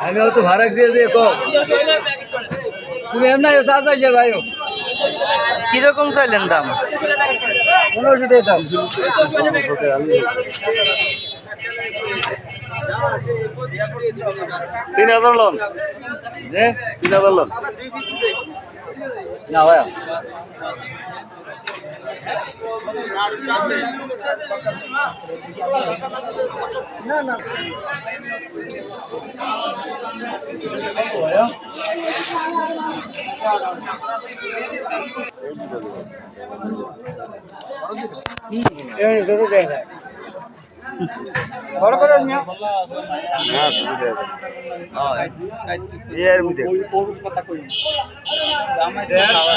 আমি তো ভাড়া দিয়ে দিয়ে কম তুমি এমন আছে ভাই কীরকম চাইলেন দাম? পনেরোশো টাকা দাম। তিন হাজার লোন। তিন হাজার লোন। না ভাই এর মধ্যে জামাই সাবাস থাকে কম বাবু আছে ডাঙ্গাটা আছে এটা ডাঙ্গাটা আছে আমি আপনি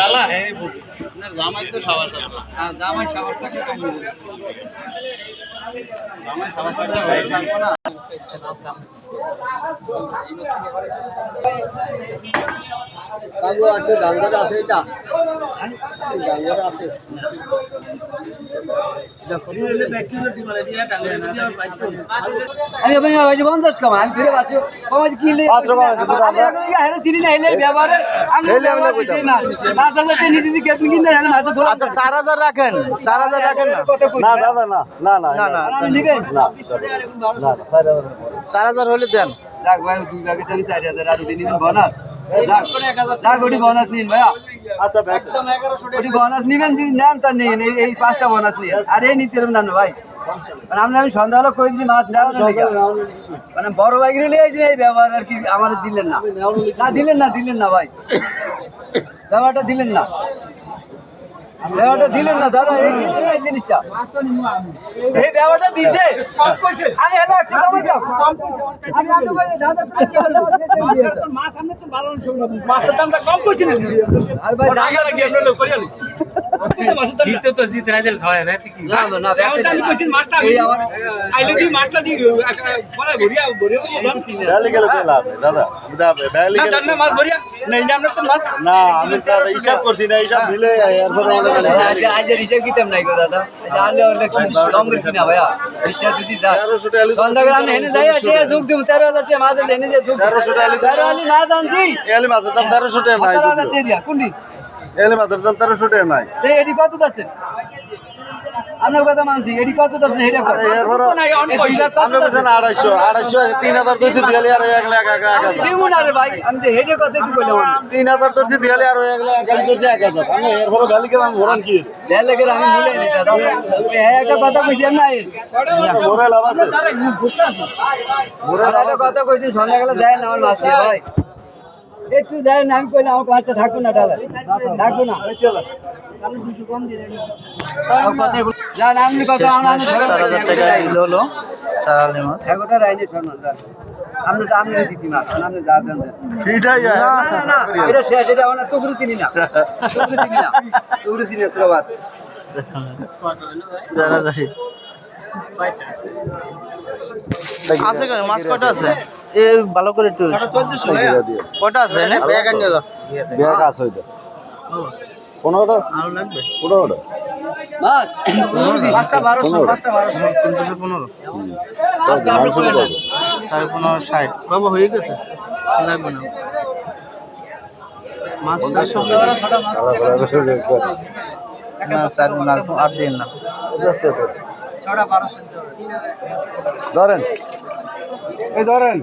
আবার পঞ্চাশ জামাই তো জামাই কমাই কি জামাই দিতে তো আমরা- আমি হেরে চিনি না হেলে ব্যবহারে আমি হেলে আমরা ব্যবহার। কইতাম। করছি মাছ পাঁচ হাজার টাকা নিতে দিছি কেতন কিনতে হেলে মাছ বলা আচ্ছা চার হাজার রাখেন চার হাজার রাখেন না। না দাদা না। না না না না। না না না চার হাজার হলে দেন। যাক ভাই দুই ভাগে আমি চারি হাজার আর দিন বোনাস যাক যাক ওটি বোনাস নিন ভাইয়া। আচ্ছা ব্যাগ ওটি বোনাস নিবেন যদি নেন তা নেন। এই- পাঁচটা বোনাস নিয়ে। আর এই নিতে না ভাই। মানে আমরা আমি সন্ধ্যাবেলা কই দিদি মাছ দেওয়া নাকি? মানে বড় ভাই গিরে লিয়ে এই ব্যবহার আর কি আমাদের দিলেন না। না দিলেন না দিলেন না ভাই। ব্যবহারটা দিলেন না। ব্যবহারটা দিলেন না দাদা এই দিলেন না এই জিনিসটা এই দেওয়াটা দিছে আমি হ্যালো একশো টাকা দাম? আর ভাই না আমি তো হিসাব করছি না হিসাব মিলে এরপরে আমাদের দাদা, আজ- আজ হিসাব কিতাব নাই গো দাদা। জানলে অনেক কম করে কিনা ভাইয়া। বিশ্বাস দিদি যা। তেরোশো টাকা লিটার- সন্ধ্যাবেলা আমি হেনে যাই আর যোগ দিব তেরো হাজার টাকা মাছ হেনে যে যোগ তেরোশো টাকা তেরো আলি মাছ আনছি। এলি মাছের দাম তেরোশো টাকা নাই সতেরো হাজার টাকা দিয়া কোনটি এলি মাছের দাম তেরোশো টাকা নাই। এটি কত যাচ্ছে? আপনার কথা মানছি এটি কত যাচ্ছে? এটা কত? আড়াইশো আড়াইশো তিন হাজার ধরছি দিয়ালি আর এক লাখ এক এক হাজার। ভাই আমি তো হেডে কথা কি বললাম তিন হাজার ধরছি দিয়ালি আর এক লাখ গালি ধরছি এক হাজার। আমি এরপরে গালি গেলাম ঘোরান কি? দেড় লাখের আমি ভুলে নি দাদা। একটা কথা কইছি আমি ঘোরা লাভ আছে। ঘোরা কথা কইছি সন্ধ্যাবেলা যায় না আমার মাছ ভাই। একটু দেয় না আমি কইলাম আমার থাকব না ডালা থাকব না। চার হাজার টাকা হলো। এগারোটা রাইনে যান। আপনি যা দেন দেন। না না না এটা শেষ এটা আমার তুকরু চিনি না। তুকরু চিনি না তুকরু চিনি না আছে কেন? মাছ কটা আছে? এ ভালো করে একটু কটা আছে? ব্যাগ আছে হইতো পনেরোটা? লাগবে। পনেরোটা? পাঁচটা বারোশো পাঁচটা বারোশো। তিনশো পনেরো। মাংস কত সাড়ে পনেরো ষাট। বাবা হয়ে গেছে। লাগবে না। মাছ চার আট দিন না। ধরেন। এই ধরেন।